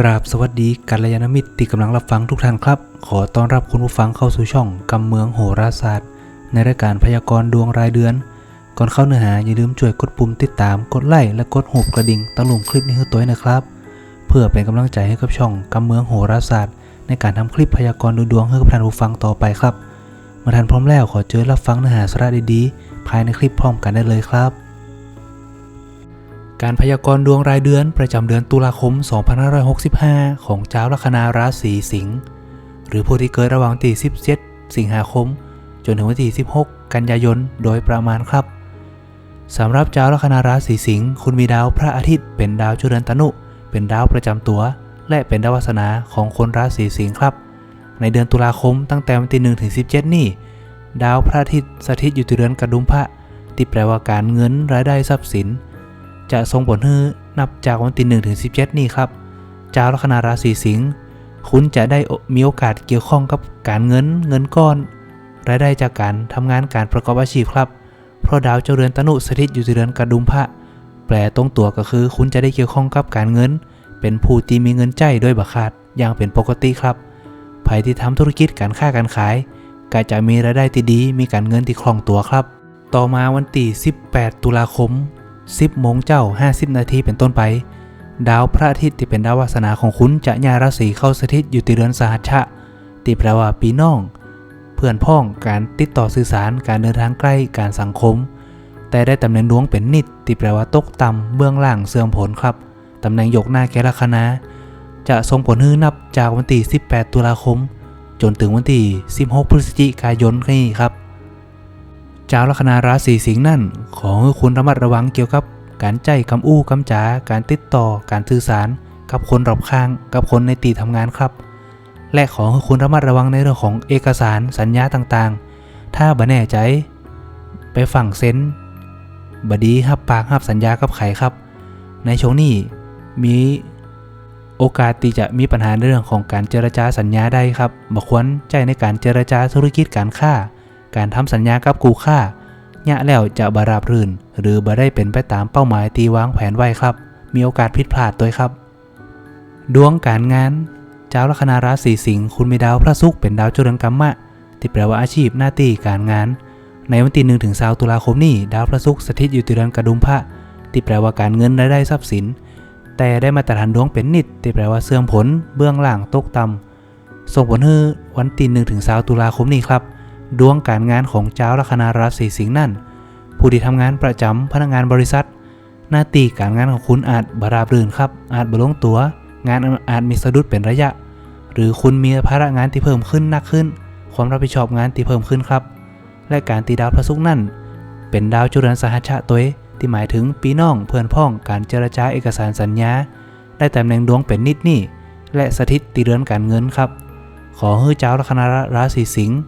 กราบสวัสดีกัลยาณมิตรที่กำลังรับฟังทุกท่านครับ ขอต้อนรับคุณผู้ฟังเข้าสู่ช่องกำเมืองโหราศาสตร์ ในรายการพยากรณ์ดวงรายเดือน ก่อนเข้าเนื้อหาอย่าลืมช่วยกดปุ่มติดตามกดไลค์และกดหูกระดิ่งตั้งลงคลิปนี้ให้ตัวนะครับ เพื่อเป็นกำลังใจให้กับช่องกำเมืองโหราศาสตร์ ในการทำคลิปพยากรณ์ดูดวงให้กับท่านผู้ฟังต่อไปครับเมื่อท่านพร้อมแล้วขอเจอรับฟังเนื้อหาสาระดีๆภายในคลิปพร้อมกันได้เลยครับ การพยากรณ์ดวงรายเดือนประจำเดือนตุลาคม 2565 ของเจ้าลัคนาราศีสิงห์หรือผู้ที่เกิดระหว่างที่17 สิงหาคม จนถึงวันที่16 กันยายนโดยประมาณครับสำหรับเจ้าลัคนาราศีสิงห์คุณมีดาวพระอาทิตย์เป็นดาวจุเรือนตนุ เป็นดาวประจำตัว และเป็นดาววาสนาของคนราศีสิงห์ครับ ในเดือนตุลาคมตั้งแต่วันที่1ถึง17 นี่ ดาวพระอาทิตย์สถิตอยู่ที่เรือนกระดุมพระที่แปลว่าการเงินรายได้ทรัพย์สิน จะส่งผลให้นับจากวันที่1ถึง17 นี่ครับเจ้าลัคนาราศีสิงห์คุณจะได้มีโอกาสเกี่ยวข้องกับการเงินเงินก้อนรายได้จากการทำงานการประกอบอาชีพครับ เพราะดาวเจ้าเรือนตนุสถิตอยู่ที่เรือนกระดุมพระ แปลตรงตัวก็คือคุณจะได้เกี่ยวข้องกับการเงิน เป็นผู้ที่มีเงินใจโดยบักขาดอย่างเป็นปกติครับใครที่ทำธุรกิจการค้าการขาย ก็จะมีรายได้ที่ดีมีการเงินที่คล่องตัวครับ ต่อมาวันที่18 ตุลาคม 10โมงเจ้า 50 นาทีเป็นต้นไป ดาวพระอาทิตย์ที่เป็นดาววาสนาของคุณจะย้าราศีเข้าสถิตอยู่ที่เรือนสหัชชะที่แปลว่าปีน้อง เพื่อนพ้องการติดต่อสื่อสารการเดินทางใกล้การสังคม แต่ได้ตำแหน่งดวงเป็นนิดที่แปลว่าตกต่ำเบื้องล่างเสื่อมผลครับตำแหน่งยกหน้าแกลัคนาจะส่งผลให้นับจากวันที่18 ตุลาคม จนถึงวันที่16 พฤศจิกายนนี้ครับ เจ้าลัคนาราศีสิงห์นั่น ขอให้คุณระมัดระวังเกี่ยวกับ การใจคำอู้คำจา การติดต่อ การสื่อสาร กับคนรอบข้าง กับคนในตีทำงานครับ และขอให้คุณระมัดระวังในเรื่องของเอกสารสัญญาต่างๆ ถ้าบ่แน่ใจ ไปฝั่งเซนบดีฮับปากฮับสัญญากับไขครับ ในช่วงนี้มีโอกาสที่จะมีปัญหาในเรื่องของการเจรจาสัญญาได้ครับบ่ควรใจในการเจรจาธุรกิจการค้า การทำสัญญากับกูค่ายะแล้วจะบาราบรื่น หรือบ่ได้เป็นไปตามเป้าหมายตีวางแผนไว้ครับ มีโอกาสผิดพลาดด้วครับ ดวงการงาน เจ้าลัคนาราศีสิงห์คุณมีดาวพระศุกร์เป็นดาวจุลกรรมะ ที่แปลว่าอาชีพหน้าที่การงาน ในวันที่หนึ่งถึงสาตุลาคมนี้ดาวพระศุกร์สถิตอยู่ที่เรือนกระดุมพระที่แปลว่าการเงินรายได้ทรัพย์สิน แต่ได้มาตรฐานดวงเป็นนิดที่แปลว่าเสื่อมผล เบื้องล่างตกต่ำส่งผลให้วันที่หนึ่งถึงสาตุลาคมนี้ครับ ดวงการงานของเจ้าลัคนาราศีสิงห์นั่น ผู้ที่ทำงานประจำพนักงานบริษัท หน้าที่การงานของคุณอาจบาราบรื่นครับ อาจบลงตัว งานอาจมีสะดุดเป็นระยะ หรือคุณมีภาระงานที่เพิ่มขึ้นหนักขึ้น ความรับผิดชอบงานที่เพิ่มขึ้นครับ และการตีดาวพระศุกร์นั่น เป็นดาวจุลนสหัชชะตัวที่หมายถึงปีน้องเพื่อนพ้องการเจรจาเอกสารสัญญา ได้ตำแหน่งดวงเป็นนิดนี่และสถิตตีเรือนการเงินครับ ขอให้เจ้าลัคนาราศีสิงห์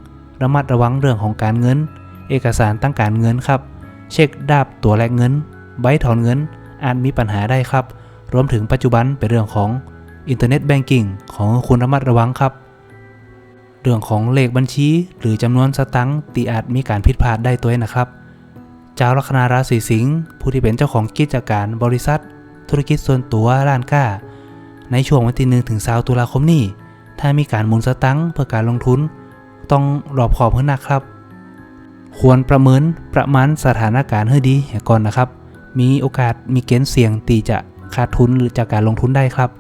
ระมัดระวังเรื่องของการเงิน เอกสารตั้งการเงินครับ เช็คดาบตัวแลกเงิน ใบถอนเงิน อาจมีปัญหาได้ครับ รวมถึงปัจจุบันเป็นเรื่องของอินเทอร์เน็ตแบงกิ้งของคุณระมัดระวังครับ เรื่องของเลขบัญชี หรือจำนวนสตังค์ตีอาจมีการผิดพลาดได้ตัวเองนะครับเจ้าลัคนาราศีสิงห์ผู้ที่เป็นเจ้าของกิจการบริษัท ธุรกิจส่วนตัวร้านค้า ในช่วงวันที่หนึ่งถึงสาตุลาคมนี้ ถ้ามีการหมุนสตังค์เพื่อการลงทุน ต้องรอบขอบเพื่อนะครับ ควรประเมินประมาณสถานการณ์ให้ดีก่อนนะครับ มีโอกาสมีเกณฑ์เสี่ยงตีจะขาดทุนหรือจากการลงทุนได้ครับ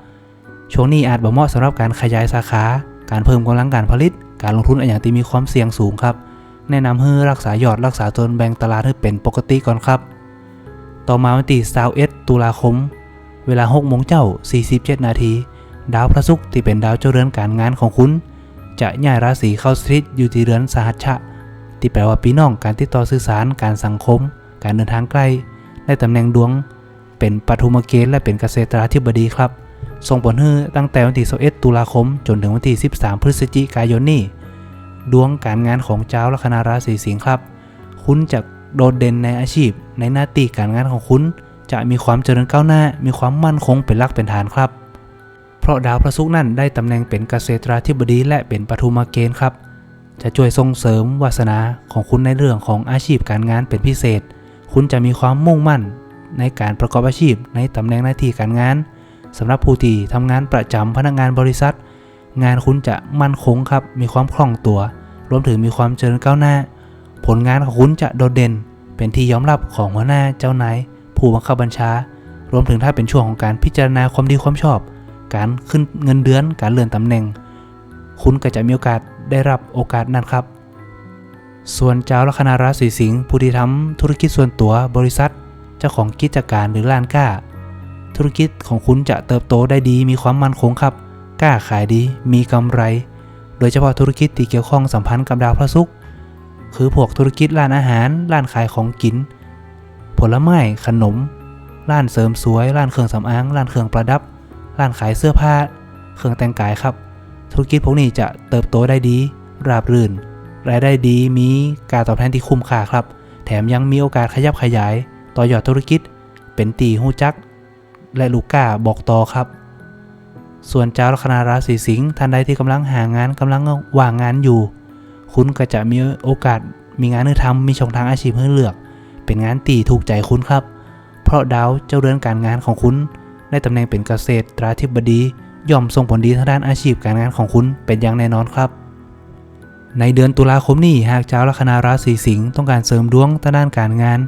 ช่วงนี้อาจบ่เหมาะสำหรับการขยายสาขา การเพิ่มกำลังการผลิต การลงทุนอย่างที่มีความเสี่ยงสูงครับ แนะนำให้รักษายอดรักษาตนแบ่งตลาดให้เป็นปกติก่อนครับ ต่อมาวันที่21ตุลาคม เวลา6โมงเจ้า47 นาที ดาวพระศุกร์ที่เป็นดาวเจ้าเรือนการงานของคุณ จะย้ายราศีเข้าสถิตอยู่ที่เรือนสหัชชะ ที่แปลว่าพี่น้องการติดต่อสื่อสารการสังคม การเดินทางใกล้ได้ตำแหน่งดวง เป็นปฐุมเกณฑ์และเป็นเกษตราธิบดีครับส่งผลให้ตั้งแต่วันที่21ตุลาคม จนถึงวันที่ 13 พฤศจิกายนนี้ ดวงการงานของเจ้าลัคนาราศีสิงห์ครับ คุณจะโดดเด่นในอาชีพ ในหน้าที่การงานของคุณ จะมีความเจริญก้าวหน้า มีความมั่นคงเป็นหลักเป็นฐานครับ เพราะดาวพระศุกร์นั่นได้ตำแหน่งเป็นเกษตราธิบดีและเป็นปฐุมเกณฑ์ครับ จะช่วยส่งเสริมวาสนาของคุณในเรื่องของอาชีพการงานเป็นพิเศษ คุณจะมีความมุ่งมั่นในการประกอบอาชีพในตำแหน่งหน้าที่การงานสำหรับผู้ที่ทำงานประจำพนักงานบริษัท งานคุณจะมั่นคงครับ มีความคล่องตัว รวมถึงมีความเจริญก้าวหน้า ผลงานของคุณจะโดดเด่น เป็นที่ยอมรับของหัวหน้าเจ้านายผู้บังคับบัญชา รวมถึงถ้าเป็นช่วงของการพิจารณาความดีความชอบ การขึ้นเงินเดือน การเลื่อนตำแหน่ง คุณก็จะมีโอกาสได้รับโอกาสนั้นครับ ส่วนเจ้าลัคนาราศีสิงห์ผู้ที่ทำธุรกิจส่วนตัวบริษัท เจ้าของกิจการหรือร้านค้า ธุรกิจของคุณจะเติบโตได้ดีมีความมั่นคงครับ กล้าขายดี มีกำไร โดยเฉพาะธุรกิจที่เกี่ยวข้องสัมพันธ์กับดาวพระศุกร์ คือพวกธุรกิจร้านอาหาร ร้านขายของกิน ผลไม้ ขนม ร้านเสริมสวย ร้านเครื่องสำอาง ร้านเครื่องประดับ ร้านขายเสื้อผ้า เครื่องแต่งกายครับ ธุรกิจพวกนี้จะเติบโตได้ดี ราบรื่น รายได้ดีมีการตอบแทนที่คุ้มค่าครับ แถมยังมีโอกาสขยับขยาย ต่อยอดธุรกิจ เป็นตีหูจัก และลูกก้าบอกต่อครับ ส่วนเจ้าลัคนาราศีสิงห์ท่านใดที่กำลังหางานกำลังว่างงานอยู่ คุณก็จะมีโอกาสมีงานให้ทำมีช่องทางอาชีพให้เลือก เป็นงานตีถูกใจคุณครับ เพราะดาวเจ้าเรือนการงานของคุณ ในตำแหน่งเป็นเกษตรราธิบดีย่อมส่งผลดีทางด้านอาชีพการงานของคุณเป็นอย่างแน่นอนครับ ในเดือนตุลาคมนี้หากเจ้าลัคนาราศีสิงห์ต้องการเสริมดวงทางด้านการงาน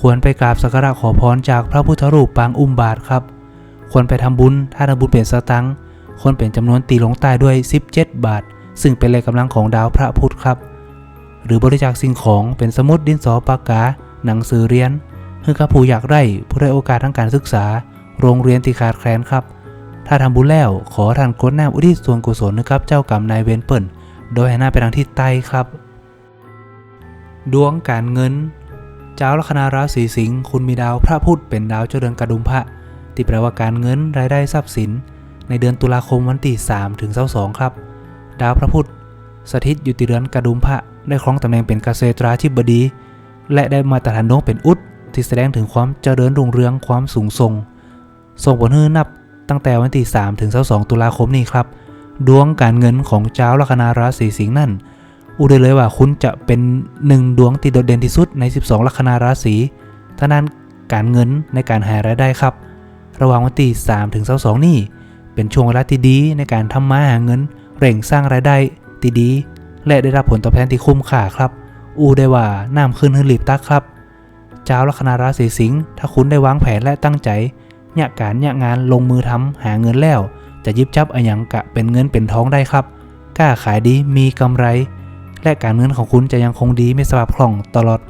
ควรไปกราบสักการะขอพรจากพระพุทธรูปปางอุ้มบาทครับ ควรไปทำบุญถ้าทำบุญเป็นสตังค์ควรเป็นจำนวนตีลงใต้ด้วย 17 บาท ซึ่งเป็นเลขกำลังของดาวพระพุธครับ หรือบริจาคสิ่งของเป็นสมุดดินสอปากกา หนังสือเรียนเพื่อกับผู้อยากได้ผู้ได้โอกาสทางการศึกษา โรงเรียนที่ขาดแคลนครับ ถ้าทำบุญแล้วขอท่านกดน้ำอุทิศส่วนกุศลนะครับเจ้ากรรมนายเวรเปิ่นโดยให้หน้าไปทางทิศใต้ครับ ดวงการเงิน เจ้าลัคนาราศีสิงห์คุณมีดาวพระพุธเป็นดาวเจ้าเดือนกระดุมพระที่แปลว่าการเงินรายได้ทรัพย์สิน ในเดือนตุลาคมวันที่3ถึง22ครับ ดาวพระพุธสถิตอยู่ที่เดือนกระดุมพระได้ครองตำแหน่งเป็นเกษตราธิบดี และได้มาตรฐานดวงเป็นอุดที่แสดงถึงความเจริญรุ่งเรืองความสูงส่ง ส่งผลให้นับตั้งแต่วันที่3ถึง22ตุลาคมนี้ครับ ดวงการเงินของเจ้าลัคนาราศีสิงห์นั่นอุได้เลยว่าคุณจะเป็นหนึ่งดวงที่โดดเด่นที่สุดใน 12 ลัคนาราศีท่านั้นการเงินในการหารายได้ครับ ระหว่างวันที่3ถึง22นี่ เป็นช่วงเวลาที่ดีในการทำมาหาเงิน เร่งสร้างรายได้ที่ดี และได้รับผลตอบแทนที่คุ้มค่าครับ อูได้ว่าน้ำขึ้นให้รีบตักครับ เจ้าลัคนาราศีสิงห์ถ้าคุณได้วางแผนและตั้งใจ เนี่ยการเนี่ยงานลงมือทำหาเงินแล้ว จะยิบจับอะหยังกะเป็นเงินเป็นท้องได้ครับกล้าขายดีมีกำไร และการเงินของคุณจะยังคงดีไม่สลับคล่องตลอด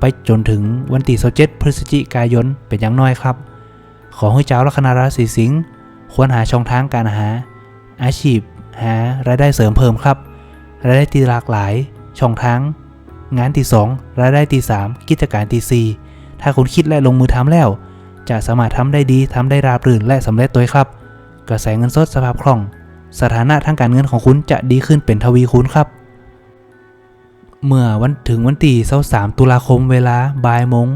ไปจนถึงวันที่27พฤศจิกายนเป็นอย่างน้อยครับ ขอให้เจ้าลัคนาราศีสิงห์ควรหาช่องทางการหา อาชีพ หารายได้เสริมเพิ่มครับรายได้ที่หลากหลาย ช่องทางงานที่2รายได้ที่3กิจการที่4ถ้าคุณคิดและลงมือทำแล้ว จะสามารถทำได้ดีทำได้ราบรื่นและสำเร็จตัวครับ กระแสเงินสดสภาพคล่อง สถานะทางการเงินของคุณจะดีขึ้นเป็นทวีคูณครับ เมื่อวันถึงวันที่23ตุลาคมเวลาบ่ายโมง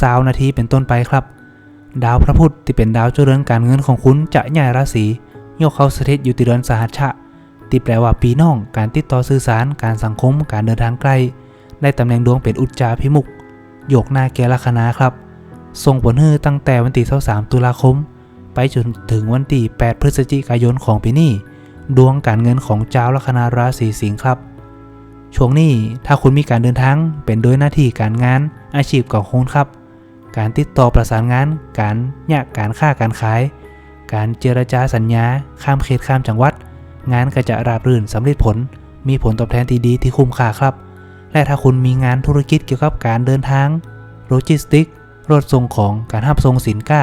สาวนาทีเป็นต้นไปครับ ดาวพระพุธที่เป็นดาวเจริญการเงินของคุณจะย้ายราศีโยกเข้าสถิตอยู่ที่เดือนสหัชชะที่แปลว่าปีน้อง การติดต่อสื่อสาร การสังคม การเดินทางไกล ได้ตำแหน่งดวงเป็นอุจจาพิมุกโยกหน้าแกลัคนาครับ ส่งผลให้ตั้งแต่วันที่23ตุลาคม ไปจนถึงวันที่8พฤศจิกายนของปีนี้ ดวงการเงินของเจ้าลัคนาราศีสิงห์ครับ ช่วงนี้ถ้าคุณมีการเดินทางเป็นโดยหน้าที่การงานอาชีพของคุณครับ การติดต่อประสานงาน การเนี่ยการค้าการขาย การเจรจาสัญญา ข้ามเขตข้ามจังหวัด งานก็จะราบรื่นสำเร็จผล มีผลตอบแทนที่ดีที่คุ้มค่าครับ และถ้าคุณมีงานธุรกิจเกี่ยวกับการเดินทางโลจิสติก รถส่งของการหับส่งสินค้า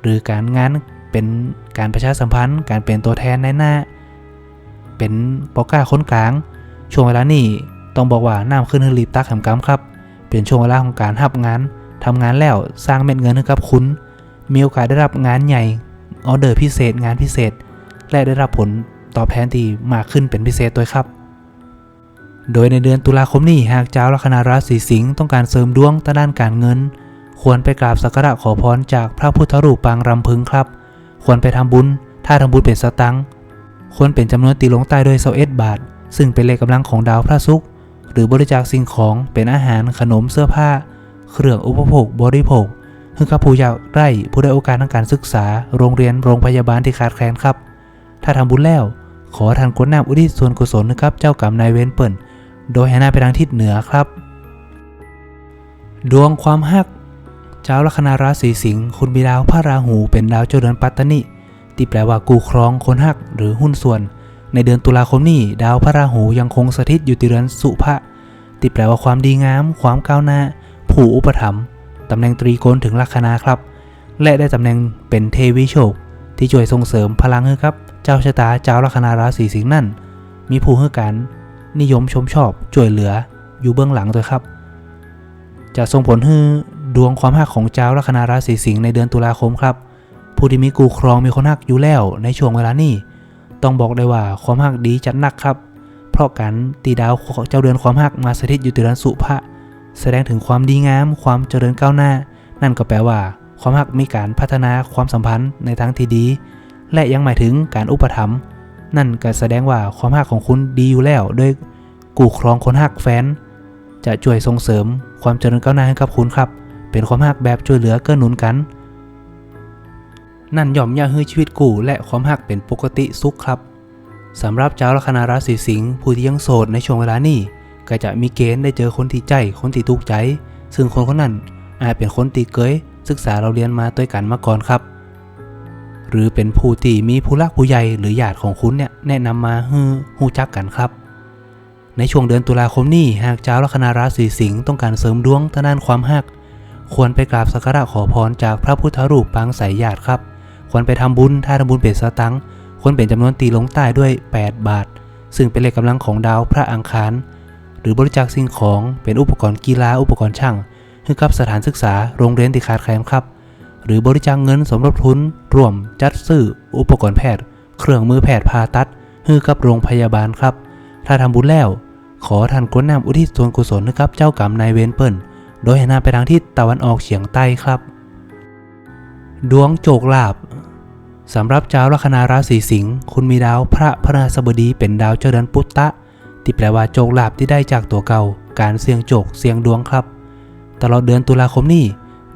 หรือการงานเป็นการประชาสัมพันธ์ การเป็นตัวแทนในหน้า เป็นปอก้าค้นกลาง ช่วงเวลานี้ต้องบอกว่าน้ำขึ้นฮือรีบตักแหมกำครับ เป็นช่วงเวลาของการหับงานทำงานแล้วสร้างเม็ดเงินให้กับคุณ มีโอกาสได้รับงานใหญ่ออเดอร์พิเศษงานพิเศษ และได้รับผลตอบแทนที่มากขึ้นเป็นพิเศษด้วยครับ โดยในเดือนตุลาคมนี้หากเจ้าลัคนาราศีสิงห์ต้องการเสริมดวงทางด้านการเงิน ควรไปกราบสักการะขอพรจากพระพุทธรูปปางรำพึงครับ ควรไปทำบุญ ถ้าทำบุญเป็นสตังค์ควรเป็นจำนวนตีลงใต้ด้วยเซเอ็ดบาท ซึ่งเป็นเลขกำลังของดาวพระศุกร์หรือบริจาคสิ่งของเป็นอาหารขนมเสื้อผ้า เครื่องอุปโภค บริโภคคือกับผู้อยากไร่ผู้ได้โอกาสทางการศึกษา โรงเรียนโรงพยาบาลที่ขาดแคลนครับ ถ้าทำบุญแล้ว ขอทานกวนน้ำอุทิศส่วนกุศลนะครับ เจ้ากรรมนายเวรเปิ่นโดยให้หน้าไปทางทิศเหนือครับ ดวงความฮัก เจ้าลัคนาราศีสิงห์คุณมีดาวพระราหูเป็นดาวเจ้าเดือนปัตตนิที่แปลว่ากูครองคนฮักหรือหุ้นส่วน ในเดือนตุลาคมนี้ดาวพระราหูยังคงสถิตอยู่ที่เรือนสุภะที่แปลว่าความดีงาม ความก้าวหน้า ผู้อุปถัมภ์ตำแหน่งตรีโกณถึงลัคนาครับ และได้ตำแหน่งเป็นเทวิโชค ที่ช่วยส่งเสริมพลังให้ครับ เจ้าชะตาเจ้าลัคนาราศีสิงห์นั่น มีผู้ให้การนิยมชมชอบช่วยเหลืออยู่เบื้องหลังด้วยครับ จะส่งผลให้ ดวงความหักของเจ้าลัคนาราศีสิงห์ในเดือนตุลาคมครับ ผู้ที่มีกูครองมีคนหักอยู่แล้วในช่วงเวลานี้ต้องบอกได้ว่าความหักดีจัดหนักครับ เพราะการตีดาวของเจ้าเดือนความหักมาสถิตอยู่ที่เดือนสุภะแสดงถึงความดีงาม ความเจริญก้าวหน้า นั่นก็แปลว่า ความหักมีการพัฒนาความสัมพันธ์ในทางที่ดี และยังหมายถึงการอุปถัมภ์นั่นก็แสดงว่าความหักของคุณดีอยู่แล้วด้วยกูครองคนหักแฟนจะช่วยส่งเสริมความเจริญก้าวหน้าให้กับคุณครับ เป็นความหักแบบช่วยเหลือเกื้อหนุนกัน นั่นย่อมย่าให้ชีวิตกูและความหักเป็นปกติสุขครับสำหรับเจ้าลัคนาราศีสิงห์ผู้ที่ยังโสดในช่วงเวลานี้ก็จะมีเกณฑ์ได้เจอคนที่ใจคนที่ทุกข์ใจ ซึ่งคนคนนั้นอาจเป็นคนตีเกยศึกษาเราเรียนมาด้วยกันมาก่อนครับ หรือเป็นผู้ที่มีผู้รักผู้ใหญ่หรือญาติของคุณเนี่ยแนะนำมาให้หูจักกันครับ ในช่วงเดือนตุลาคมนี้หากเจ้าลัคนาราศีสิงห์ต้องการเสริมดวงทางด้านความหัก ควรไปกราบสักการะขอพรจากพระพุทธรูปปางสายญาติครับ ควรไปทำบุญถ้าทำบุญเป็นสตังค์ควรเป็นจำนวนตีลงใต้ด้วย 8 บาท ซึ่งเป็นเลขกำลังของดาวพระอังคาร หรือบริจาคสิ่งของเป็นอุปกรณ์กีฬาอุปกรณ์ช่างให้กับสถานศึกษาโรงเรียนที่ขาดแคลนครับ หรือบริจาคเงินสมทบทุนร่วม จัดซื้ออุปกรณ์แพทย์ เครื่องมือแพทย์ผ่าตัดให้กับโรงพยาบาลครับ ถ้าทำบุญแล้ว ขอท่านกรวดน้ำอุทิศส่วนกุศลให้กับเจ้ากรรมนายเวรเปิ่น โดยให้หน้าไปทางทิศตะวันออกเฉียงใต้ครับ ดวงโจกลาบสำหรับเจ้าลัคนาราศีสิงห์คุณมีดาวพระพระราสบดีเป็นดาวเจ้าเดือนปุตตะ ที่แปลว่าโจกลาบที่ได้จากตัวเก่า การเสี่ยงโจกเสี่ยงดวงครับ ตลอดเดือนตุลาคมนี้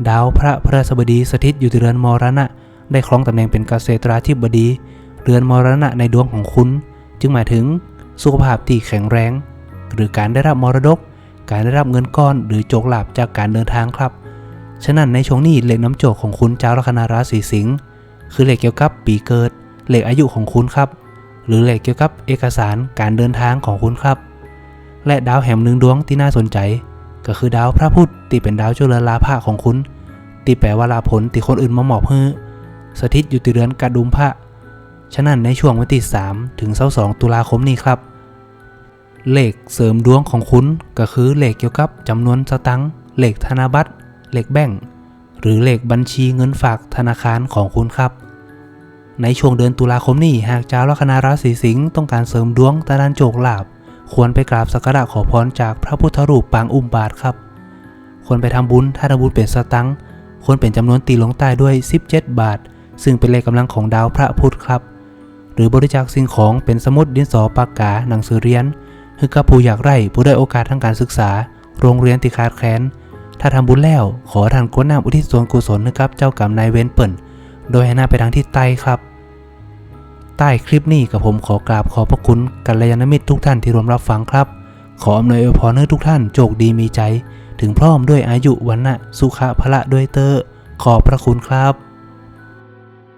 ดาวพระพระราสบดีสถิตอยู่ที่เรือนมรณะ ได้ครองตำแหน่งเป็นเกษตราธิบดี เรือนมรณะในดวงของคุณ จึงหมายถึงสุขภาพที่แข็งแรง หรือการได้รับมรดก การได้รับเงินก้อนหรือโจกหลาบจากการเดินทางครับ ฉะนั้นในช่วงนี้เหลขน้ำโจกของคุณเจ้าลัคนาราศีสิงห์คือเหลขเกี่ยวกับปีเกิดเหลขอายุของคุณครับ หรือเหลขเกี่ยวกับเอกสารการเดินทางของคุณครับ และดาวแหมหนึ่งดวงที่น่าสนใจ ก็คือดาวพระพุธที่เป็นดาวเจริญลาภะของคุณที่แปลว่าลาผลที่คนอื่นมาหมอบให้สถิตอยู่ที่เรือนกระดุมพระฉะนั้นในช่วงวันที่3ถึง22ตุลาคมนี้ครับ เลขเสริมดวงของคุณก็คือเลขเกี่ยวกับจำนวนสตังค์เลขธนบัตรเลขแบ่งหรือเลขบัญชีเงินฝากธนาคารของคุณครับ ในช่วงเดือนตุลาคมนี้หากเจ้าลัคนาราศีสิงห์ต้องการเสริมดวงตาดานโจกลาบ ควรไปกราบสักการะขอพรจากพระพุทธรูปปางอุ้มบาทครับ ควรไปทำบุญถ้าทำบุญเป็นสตังค์ควรเป็นจำนวนตีลงใต้ด้วย 17 บาท ซึ่งเป็นเลขกำลังของดาวพระพุธครับ หรือบริจาคสิ่งของเป็นสมุดดินสอปากกาหนังสือเรียน ให้กับผู้อยากไร่ผู้ได้โอกาสทางการศึกษา โรงเรียนที่ขาดแคลนถ้าทำบุญแล้ว ขอท่านกรวดน้ำอุทิศส่วนกุศลให้กับ เจ้ากรรมนายเวรเปิ่น โดยให้หน้าไปทางทิศใต้ครับ ใต้คลิปนี้กับผมขอกราบขอบพระคุณกัลยาณมิตรทุกท่านที่ร่วมรับฟังครับ ขออำนวยอวยพรให้ทุกท่านโชคดีมีใจ ถึงพร้อมด้วยอายุวันนะสุขะพละด้วยเตอขอบพระคุณครับ